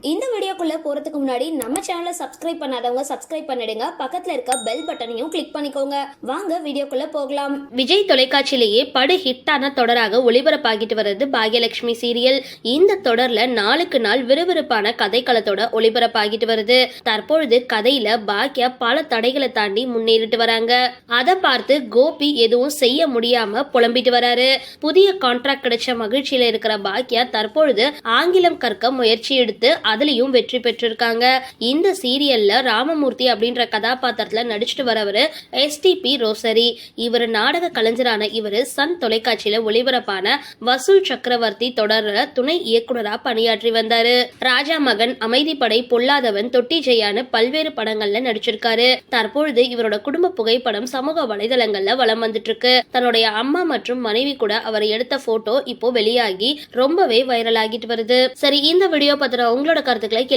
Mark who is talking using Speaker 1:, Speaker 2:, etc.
Speaker 1: இந்த வீடியோக்குள்ளே போறதுக்கு முன்னாடி நம்ம சேனலை சப்ஸ்கிரைப் பண்ணாதவங்க சப்ஸ்கிரைப் பண்ணிடுங்க. பக்கத்தில் இருக்க பெல் பட்டனையும் கிளிக் பண்ணிக்கோங்க. வாங்க வீடியோக்குள்ளே போகலாம். விஜய் தொலைக்காட்சியிலேயே படு ஹிட்டான தொடராக ஒளிபரப்பாகிட்டு வருது பாகியலட்சுமி சீரியல். இந்த தொடரில் நாளுக்கு நாள் விறுவிறுப்பான கதைக்களத்தோட ஒளிபரப்பாகிட்டு வருது. தற்பொழுது கதையில் பாக்யா பல தடைகளை தாண்டி முன்னேறிட்டு வராங்க. அதை பார்த்து கோபி எதுவும் செய்ய முடியாம புலம்பிட்டு வராரு. புதிய கான்ட்ராக்ட் கிடைச்ச மகிழ்ச்சியில இருக்கிற பாக்யா தற்பொழுது ஆங்கிலம் கற்க முயற்சி எடுத்து அதுலயும் வெற்றி வெற்றி பெற்றிருக்காங்க. இந்த சீரியல்ல ராமமூர்த்தி அப்படின்ற கதாபாத்திரத்துல நடிச்சிட்டு வரவர் எஸ்டிபி ரோசரி. இவர் நாடக கலைஞரான இவர் சன் தொலைக்காட்சியில ஒளிபரப்பான வசூல் சக்கரவர்த்தி தொடர துணை இயக்குனரா பணியாற்றி வந்தாரு. ராஜா மகன் அமைதிப்படை பொல்லாதவன் தொட்டி ஜெயான்னு பல்வேறு படங்கள்ல நடிச்சிருக்காரு. தற்பொழுது இவரோட குடும்ப புகைப்படம் சமூக வலைதளங்கள்ல வலம் வந்துட்டு இருக்கு தன்னுடைய அம்மா மற்றும் மனைவி கூட அவர் எடுத்த போட்டோ இப்போ வெளியாகி ரொம்பவே வைரல் ஆகிட்டு வருது. சரி இந்த வீடியோ பத்தின உங்களோட கருத்துக்களை